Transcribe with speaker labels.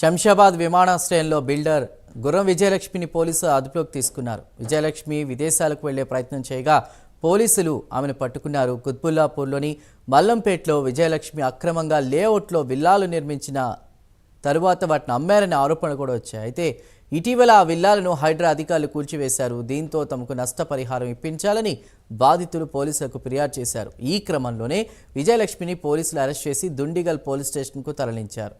Speaker 1: శంషాబాద్ విమానాశ్రయంలో బిల్డర్ గుర్రం విజయలక్ష్మిని పోలీసులు అదుపులోకి తీసుకున్నారు. విజయలక్ష్మి విదేశాలకు వెళ్ళే ప్రయత్నం చేయగా పోలీసులు ఆమెను పట్టుకున్నారు. కుత్బుల్లాపూర్లోని మల్లంపేటలో విజయలక్ష్మి అక్రమంగా లేఅవుట్లో విల్లాలు నిర్మించిన తరువాత వాటిని అమ్మారనే ఆరోపణలు కూడా వచ్చాయి. అయితే ఇటీవల ఆ విల్లాలను హైడ్రా అధికారులు కూల్చివేశారు. దీంతో తమకు నష్టపరిహారం ఇప్పించాలని బాధితులు పోలీసులకు ఫిర్యాదు చేశారు. ఈ క్రమంలోనే విజయలక్ష్మిని పోలీసులు అరెస్ట్ చేసి దుండిగల్ పోలీస్ స్టేషన్కు తరలించారు.